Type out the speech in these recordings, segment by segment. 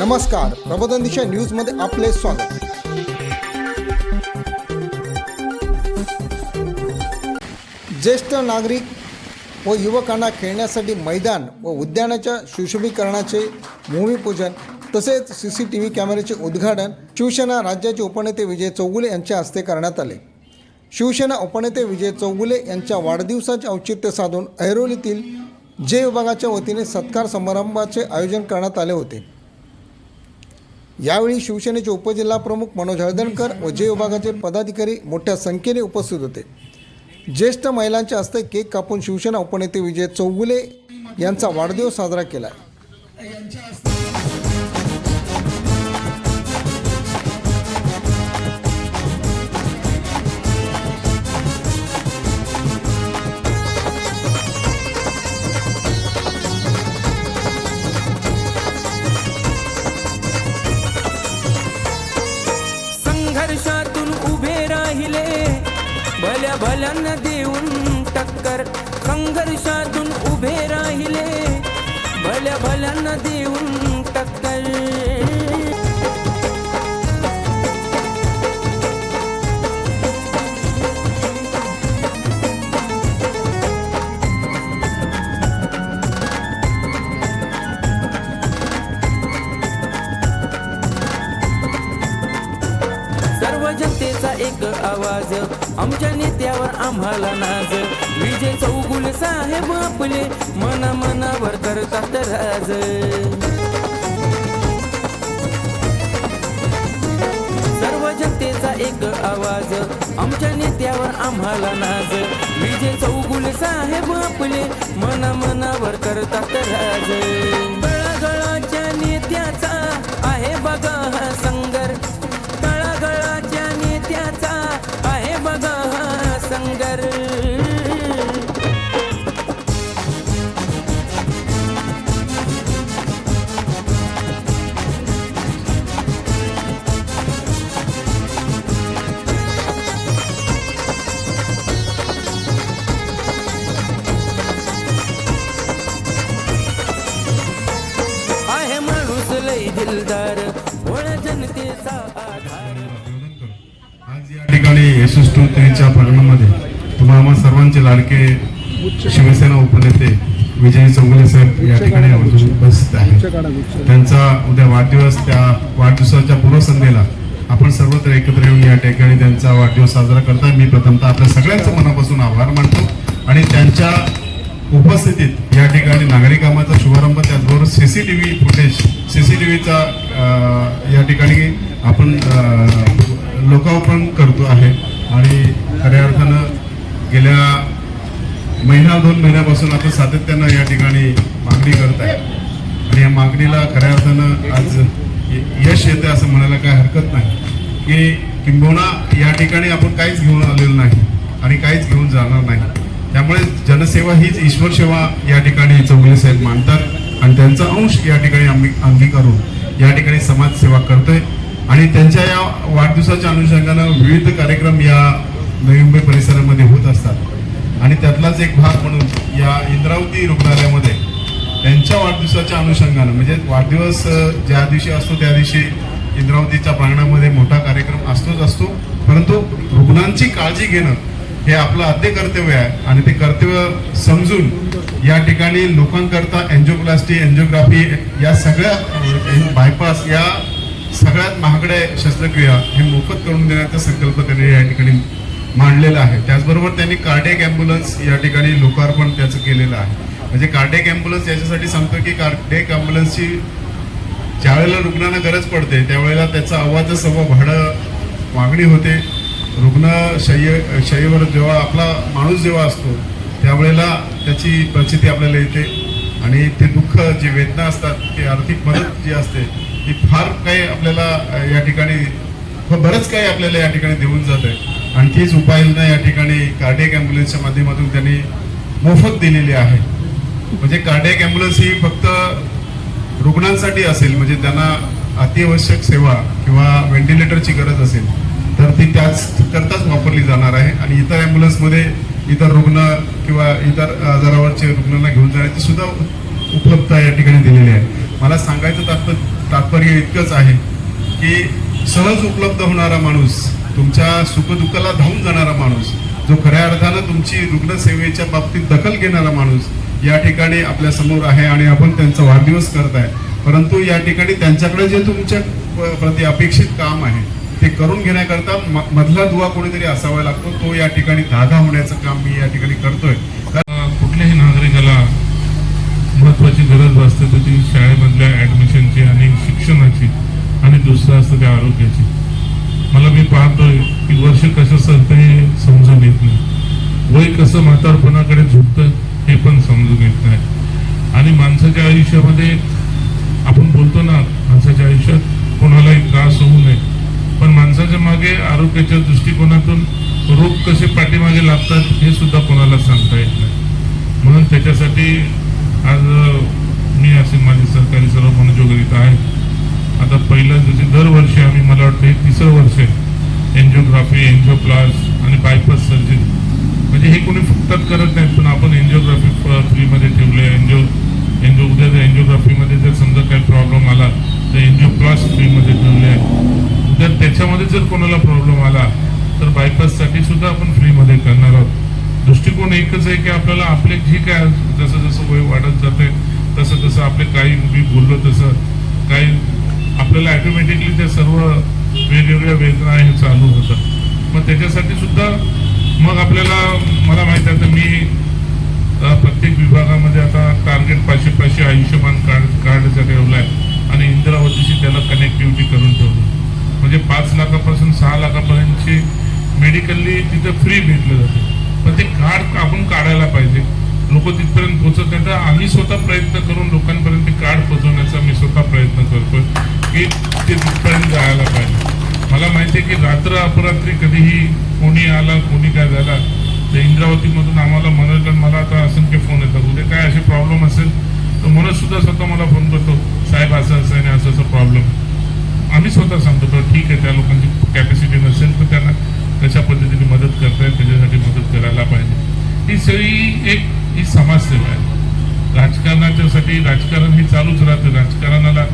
नमस्कार. प्रबोधन दिशा न्यूजमध्ये आपले स्वागत. ज्येष्ठ नागरिक व युवकांना खेळण्यासाठी मैदान व उद्यानाच्या सुशोभीकरणाचे भूमिपूजन तसेच सी सी टी व्ही कॅमेऱ्याचे उद्घाटन शिवसेना राज्याचे उपनेते विजय चौगुले यांच्या हस्ते करण्यात आले. शिवसेना उपनेते विजय चौगुले यांच्या वाढदिवसाचे औचित्य साधून ऐरोलीतील जे विभागाच्या वतीने सत्कार समारंभाचे आयोजन करण्यात आले होते. यावेळी शिवसेनेचे उपजिल्हा प्रमुख मनोज हळदणकर व जे विभागाचे पदाधिकारी मोठ्या संख्येने उपस्थित होते. ज्येष्ठ महिलांच्या हस्ते केक कापून शिवसेना उपनेते विजय चौगुले यांचा वाढदिवस साजरा केला. भल्या देऊन टक्कर संघर्षातून उभे राहिले. भल्या भल्यांना देऊन आम्हाला नाज. विजय चौगुल साहेब आपले मना मनावर करतात राज. सर्व जनतेचा एक आवाज. आमच्या नेत्यावर आम्हाला नाज. विजय चौगुल साहेब आपले मना मनावर करतात राज. प्रांगणामध्ये तुम्हा आम्हा सर्वांचे लाडके शिवसेना उपनेते विजय चौगुले साहेब या ठिकाणी उपस्थित आहेत. त्यांचा उद्या वाढदिवस त्या वाढदिवसाच्या पूर्वसंध्येला आपण सर्वत्र एकत्र येऊन या ठिकाणी त्यांचा वाढदिवस साजरा करता मी प्रथमतः आपल्या सगळ्यांचं मनापासून आभार मानतो आणि त्यांच्या उपस्थितीत या ठिकाणी नागरी कामाचा शुभारंभ त्याचबरोबर सीसीटीव्ही फुटेज सीसीटीव्हीचा या ठिकाणी आपण लोकार्पण करतो आहे. आणि खऱ्या अर्थानं गेल्या महिना दोन महिन्यापासून आता सातत्यानं या ठिकाणी मागणी करत आहे. आणि या मागणीला खऱ्या अर्थानं आज यश येते असं म्हणायला काय हरकत नाही. की किंबहुना या ठिकाणी आपण काहीच घेऊन आलेलो नाही आणि काहीच घेऊन जाणार नाही. त्यामुळे जनसेवा हीच ईश्वर सेवा या ठिकाणी चौगुले साहेब मानतात. आणि त्यांचा अंश या ठिकाणी आम्ही अंगीकारून या ठिकाणी समाजसेवा करतोय. आणि त्यांच्या या वाढदिवसाच्या अनुषंगानं विविध कार्यक्रम या नवी मुंबई परिसरामध्ये होत असतात. आणि त्यातलाच एक भाग म्हणून या इंद्रावती रुग्णालयामध्ये त्यांच्या वाढदिवसाच्या अनुषंगानं म्हणजे वाढदिवस ज्या दिवशी असतो त्या दिवशी इंद्रावतीच्या प्रांगणामध्ये मोठा कार्यक्रम असतोच असतो. परंतु रुग्णांची काळजी घेणं हे आपलं आद्य कर्तव्य आहे आणि ते कर्तव्य समजून या ठिकाणी लोकांकरता एन्जिओप्लास्टी एन्जिओग्राफी या सगळ्या बायपास या सगळ्यात महागड्या शस्त्रक्रिया हे मोफत करून देण्याचा संकल्प त्यांनी या ठिकाणी मांडलेला आहे. त्याचबरोबर त्यांनी कार्डियक ॲम्ब्युलन्स या ठिकाणी लोकार्पण त्याचं केलेलं आहे. म्हणजे कार्डियक ॲम्ब्युलन्स याच्यासाठी सांगतो की कार्डियक ॲम्ब्युलन्सची ज्या वेळेला रुग्णांना गरज पडते त्यावेळेला त्याचा अव्वाचं सव्वा भाडं मागणी होते. रुग्ण शय्य शय्येवर जेव्हा आपला माणूस जेव्हा असतो त्यावेळेला त्याची परिस्थिती आपल्याला येते. आणि ते दुःख जे वेदना असतात ते आर्थिक मदत जी असते की फार काही आपल्याला या ठिकाणी बरंच काही आपल्याला या ठिकाणी देऊन जात आहे आणि तीच उपाययोजना या ठिकाणी कार्डियक ॲम्ब्युलन्सच्या माध्यमातून त्यांनी मोफत दिलेली आहे. म्हणजे कार्डियक ॲम्ब्युलन्स ही फक्त रुग्णांसाठी असेल म्हणजे त्यांना अतिआवश्यक सेवा किंवा व्हेंटिलेटरची गरज असेल तर ती त्याच करताच वापरली जाणार आहे. आणि इतर ॲम्ब्युलन्समध्ये इतर रुग्ण किंवा इतर आजारावरचे रुग्णांना घेऊन जाण्याची सुद्धा उपलब्धता या ठिकाणी दिलेली आहे. मला सांगायचं तात्पर्य तात्पर्य इतकंच आहे की सहज उपलब्ध होणारा माणूस तुमच्या सुखदुःखाला धावून जाणारा माणूस जो खऱ्या अर्थानं तुमची रुग्णसेवेच्या बाबतीत दखल घेणारा माणूस या ठिकाणी आपल्यासमोर आहे आणि आपण त्यांचा वाढदिवस करत आहे. परंतु या ठिकाणी त्यांच्याकडे जे तुमच्या प्रति अपेक्षित काम आहे ते करून घेण्याकरता म- मधला दुवा कोणीतरी असावा लागतो तो या ठिकाणी धागा होण्याचं काम मी या ठिकाणी करतोय. महत्वाची गरज भासते तर ती शाळेमधल्या ऍडमिशनची आणि शिक्षणाची आणि दुसरं असतं त्या आरोग्याची. मला मी पाहतोय की वर्ष कसं सरतं हे समजून येत नाही. वय कसं म्हातारपणाकडे झुकतं हे पण समजून येत नाही. आणि माणसाच्या आयुष्यामध्ये आपण बोलतो ना माणसाच्या आयुष्यात कोणालाही त्रास होऊ नये. पण माणसाच्या मागे आरोग्याच्या दृष्टिकोनातून रोग कसे पाठीमागे लागतात हे सुद्धा कोणाला सांगता येत नाही. म्हणून त्याच्यासाठी आज मी असे माझे सरकारी सर्व मनोजोगरीत आहे. आता पहिलं जसे दरवर्षी आम्ही मला वाटतं हे तिसरं वर्ष आहे. एन्जिओग्राफी एन्जिओप्लास आणि बायपास सर्जरी. म्हणजे हे कोणी फुकटात करत नाहीत पण आपण एन्जिओग्राफी फ्रीमध्ये ठेवले एन्जिओ एन्जिओ उद्या जर एन्जिओग्राफीमध्ये जर समजा काही प्रॉब्लेम आला तर एन्जिओप्लास फ्रीमध्ये ठेवले आहे उद्या त्याच्यामध्ये जर कोणाला प्रॉब्लेम आला तर बायपाससाठी सुद्धा आपण फ्रीमध्ये करणार आहोत. दृष्टिकोन एकच आहे की आपल्याला आपले जे काय जसं जसं वय वाढत जाते तसं तसं आपले काही मी बोललो तसं काही आपल्याला ॲटोमॅटिकली त्या सर्व वेगवेगळ्या वेदना हे चालू होतात. मग त्याच्यासाठी सुद्धा मग आपल्याला मला माहिती आहे आता मी प्रत्येक विभागामध्ये आता टार्गेट पाचशे पाचशे आयुष्यमान कार्ड कार्डचा ठेवला आहे आणि इंदिरावतीशी त्याला कनेक्टिव्हिटी करून ठेवली. म्हणजे पाच लाखापासून सहा लाखापर्यंतची मेडिकली तिथं फ्री भेटलं जाते. पण ते कार्ड आपण काढायला पाहिजे. लोक तिथपर्यंत पोहोचत नाही तर आम्ही स्वतः प्रयत्न करून लोकांपर्यंत ते कार्ड पोहोचवण्याचा मी स्वतः प्रयत्न करतोय की ते तिथपर्यंत जायला पाहिजे. मला माहिती आहे की रात्र अपरात्री कधीही कोणी आला कोणी काय झाला तर इंद्रावतीमधून आम्हाला मनोरंजन मला आता असंख्य फोन येतात. उद्या काय असे प्रॉब्लेम असेल तर मनोज सुद्धा स्वतः मला फोन करतो साहेब असं असं आणि असं असं प्रॉब्लेम आम्ही स्वतः सांगतो तर ठीक आहे त्या लोकांची कॅपॅसिटी नसेल तर त्यांना कशा पद्धतीने मदत करता येईल त्याच्यासाठी मदत करायला पाहिजे. ही सगळी एक ही समाजसेवा आहे. राजकारणाच्यासाठी राजकारण हे चालूच राहतं. राजकारणाला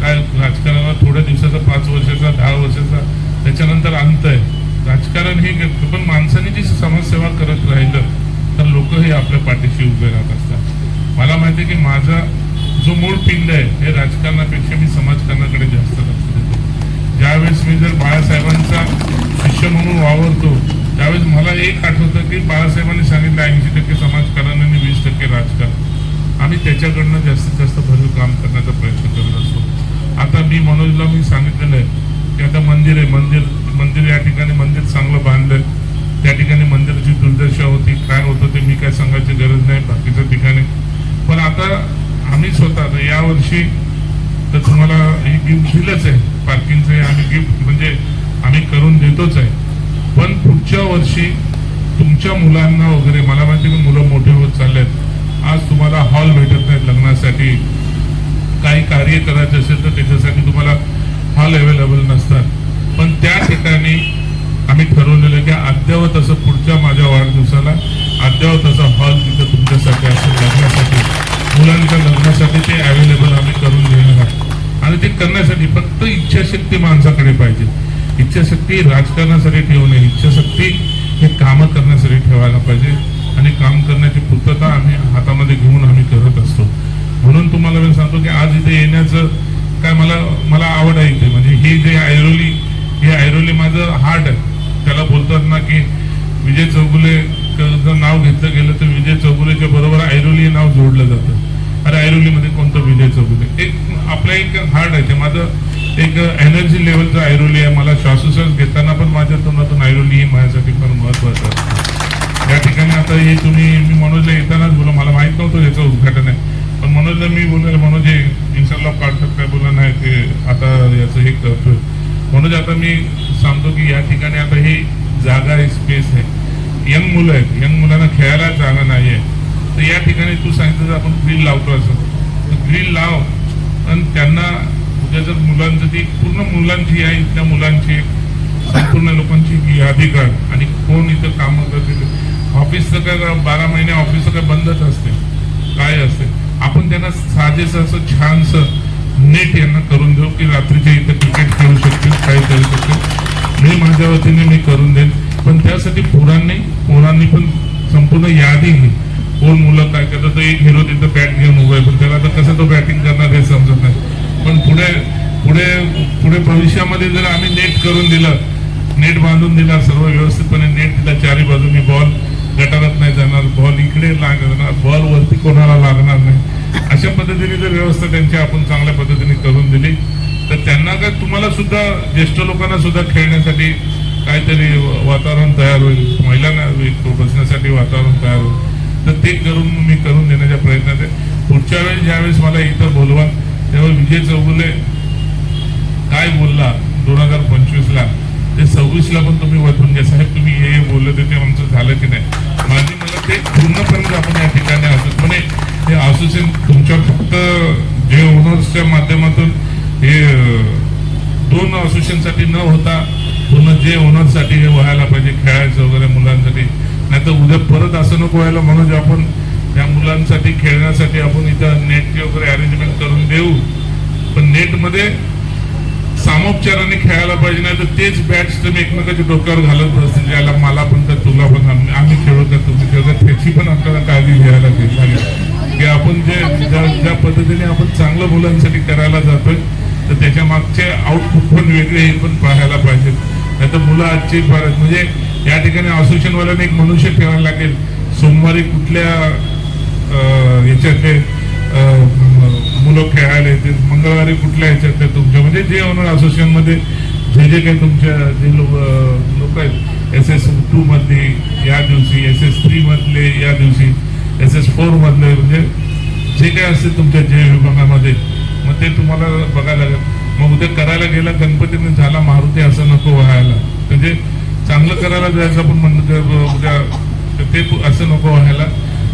काय राजकारणाला थोड्या दिवसाचा पाच वर्षाचा दहा वर्षाचा त्याच्यानंतर अंत आहे. राजकारण हे पण माणसाने जी समाजसेवा करत राहिलं तर लोक हे आपल्या पाठीशी उभे राहत असतात. मला माहिती आहे की माझा जो मूळ पिंड आहे हे राजकारणापेक्षा मी समाजकारणाकडे जास्त लक्ष देतो. ज्यावेळेस मी जर बाळासाहेबांचा पक्ष म्हणून वावरतो. त्यावेळेस मला एक आठवतं की बाळासाहेबांनी सांगितलं ऐंशी टक्के समाजकारण आणि वीस टक्के राजकारण. आम्ही त्याच्याकडनं जास्तीत जास्त भरीव काम करण्याचा प्रयत्न करत असतो. आता मी मनोजला मी सांगितलेलं आहे की आता मंदिर आहे. मंदिर मंदिर या ठिकाणी मंदिर चांगलं बांधलंय. त्या ठिकाणी मंदिराची दुर्दशा होती. काय होतं ते मी काय सांगायची गरज नाही बाकीच्या ठिकाणी. पण आता आम्ही स्वतः यावर्षी तर तुम्हाला हे गिफ्ट दिलंच आहे. पार्किंगचं आम्ही गिफ्ट म्हणजे आम्ही करून देतोच आहे. पण पुढच्या वर्षी तुमच्या मुलांना वगैरे मला माहिती की मुलं मोठे होत चाललेत. आज तुम्हाला हॉल भेटत नाहीत लग्नासाठी. काही कार्य करायचं असेल तर त्याच्यासाठी तुम्हाला हॉल अवेलेबल नसतात. पण त्या ठिकाणी आम्ही ठरवलेलं की अद्यावत असं पुढच्या माझ्या वाढदिवसाला अद्यावत असं हॉल तिथं तुमच्यासाठी असेल लग्नासाठी. मुलांच्या लग्नासाठी ते अवेलेबल आम्ही करून देणार आहोत. आणि ते करण्यासाठी फक्त इच्छाशक्ती माणसाकडे पाहिजे. इच्छाशक्ती राजकारणासाठी ठेवू नये इच्छाशक्ती हे कामं करण्यासाठी ठेवायला पाहिजे. आणि काम करण्याची पूर्तता आम्ही हातामध्ये घेऊन आम्ही करत असतो. म्हणून तुम्हाला मी सांगतो की आज इथे येण्याचं काय मला मला आवड आहे इथे. म्हणजे हे जे ऐरोली हे ऐरोली माझं हार्ट आहे. त्याला बोलतात ना की विजय चौगुले जर नाव घेतलं गेलं तर विजय चौगुलेच्या बरोबर ऐरोली हे नाव जोडलं जातं. अरे ऐरोलीमध्ये कोणतं विजय चौगुले? एक आपलं एक हार्ट आहे. ते माझं एक एनर्जी लेवलचं ऐरोली आहे. मला श्वासोश्वास घेताना पण माझ्या तोंडातून ऐरोली ही माझ्यासाठी फार महत्वाचं असतं. या ठिकाणी आता हे तुम्ही मी मनोजला येतानाच बोला मला माहीत नव्हतं याचं उद्घाटन आहे. पण मनोजला मी बोलले मनोज हे इन्स्टाला काढतात काय बोला नाही ते आता याचं हे करतोय. मनोज आता मी सांगतो की या ठिकाणी आता ही जागा आहे स्पेस आहे. यंग मुलं आहेत. यंग मुलांना खेळायला जागा नाही आहे तर या ठिकाणी तू सांगितलं आपण ग्रिल लावतो असं. तर ग्रिल लाव. आणि त्यांना उद्या जर मुलांचं ती पूर्ण मुलांची आहे इथल्या मुलांची संपूर्ण लोकांची यादी काढ आणि कोण इथं काम करते ऑफिसचं काय बारा महिने ऑफिसचं काय बंदच असते. काय असते? आपण त्यांना साजेस असं छानसं नेट यांना करून देऊ की रात्रीच्या इथं क्रिकेट खेळू शकतील काही करू शकतील. मी माझ्या वतीने मी करून देईन. पण त्यासाठी पोरांनी पोरांनी पण संपूर्ण यादी घे. कोण मुलं काय करतात तर एक हिरो तिथं बॅट घेऊन उभं आहे. पण त्याला आता कसं तो बॅटिंग करणार हे समजत नाही. पण पुढे पुढे पुढे भविष्यामध्ये जर आम्ही नेट करून दिलं नेट बांधून दिला सर्व व्यवस्थितपणे नेट दिला चारी बाजूनी बॉल गटारात नाही जाणार बॉल इकडे लागणार बॉल वरती कोणाला लागणार नाही. अशा पद्धतीने जर व्यवस्था त्यांची आपण चांगल्या पद्धतीने करून दिली तर त्यांना काय तुम्हाला सुद्धा ज्येष्ठ लोकांना सुद्धा खेळण्यासाठी काहीतरी वातावरण तयार होईल महिलांना बसण्यासाठी वातावरण तयार होईल. तर ते करून मी करून देण्याच्या प्रयत्नात आहे. पुढच्या वेळेस ज्यावेळेस मला इथं बोलवा तेव्हा विजय चौगुले काय बोलला? दोन हजार पंचवीस ला ते सव्वीस ला पण तुम्ही वाचून घ्या. साहेब तुम्ही हे हे बोलले ते आमचं झालं की नाही? माझे मला ते पूर्णपर्यंत आपण या ठिकाणी असतपणे हे असोसिएशन तुमच्या फक्त जे ओनर्सच्या माध्यमातून हे दोन असोसिएशनसाठी न होता पूर्ण जे ओनर्ससाठी हे व्हायला पाहिजे खेळायचं वगैरे मुलांसाठी. नाही तर उद्या परत असं नको व्हायला म्हणून आपण त्या मुलांसाठी खेळण्यासाठी आपण इथं नेटची वगैरे अरेंजमेंट करून देऊ. पण नेटमध्ये सामोपचाराने खेळायला पाहिजे नाही तर तेच बॅट्स तुम्ही एकमेकाच्या डोक्यावर घालत बसतील ज्याला मला पण तर तुला पण आम्ही आम्ही खेळू तुम्ही खेळू त्याची पण आपल्याला काळजी घ्यायला लागेल की आपण जे ज्या ज्या पद्धतीने आपण चांगलं मुलांसाठी करायला जातोय तर त्याच्या मागचे आउटपुट पण वेगळे हे पण पाहायला पाहिजेत नाही तर मुलं आजची फारच म्हणजे या ठिकाणी असोसिएशनवाल्याने एक मनुष्य ठेवायला लागेल. सोमवारी कुठल्या याच्यातले मुलं खेळायला येतील. मंगळवारी कुठल्या ह्याच्यातले तुमच्या? म्हणजे जे ओनर असोसिएशनमध्ये जे जे काही तुमच्या जे लोक लोक आहेत एस एस टू मधले या दिवशी एस एस थ्री मधले या दिवशी एस एस फोर मधले म्हणजे जे काही असते तुमच्या जे विभागामध्ये मग ते तुम्हाला बघायला लागेल. मग उद्या करायला गेला गणपतीने झाला मारुती असं नको व्हायला. म्हणजे चांगलं करायला जायचं आपण म्हणलं उद्या तर ते असं नको व्हायला.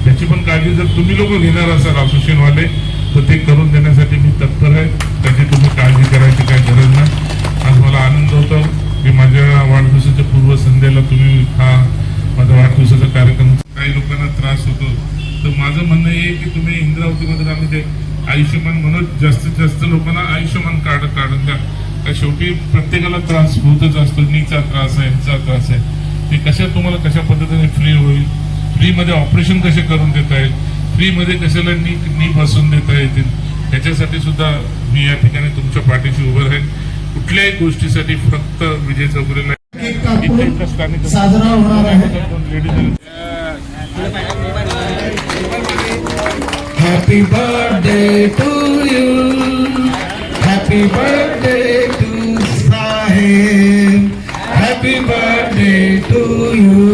त्याची पण काळजी जर तुम्ही लोक घेणार असाल असोसिएशनवाले तर ते करून देण्यासाठी मी तत्पर आहे. त्याची तुम्ही काळजी करायची काही गरज नाही. आज मला आनंद होतो. की माझ्या वाढदिवसाच्या पूर्व संध्याला तुम्ही हा माझा वाढदिवसाचा कार्यक्रम काही लोकांना त्रास होतो. तर माझं म्हणणं हे आहे की तुम्ही इंद्रावतीमध्ये आम्ही ते आयुष्यमान म्हणून जास्तीत जास्त लोकांना आयुष्यमान कार्ड काढून द्या. का शेवटी प्रत्येकाला त्रास होतच असतो. नीचा त्रास आहे ह्याचा त्रास आहे. ते कशा तुम्हाला कशा पद्धतीने फ्री होईल? फ्रीमध्ये ऑपरेशन कसे करून देता येईल? फ्रीमध्ये कशाला नी नी बसून देता येतील? त्याच्यासाठी सुद्धा मी या ठिकाणी तुमच्या पाठीशी उभं राहील कुठल्याही गोष्टीसाठी फक्त विजय स्थानिक साजरा होणार आहे. Happy birthday to you happy birthday to Saheb happy birthday to you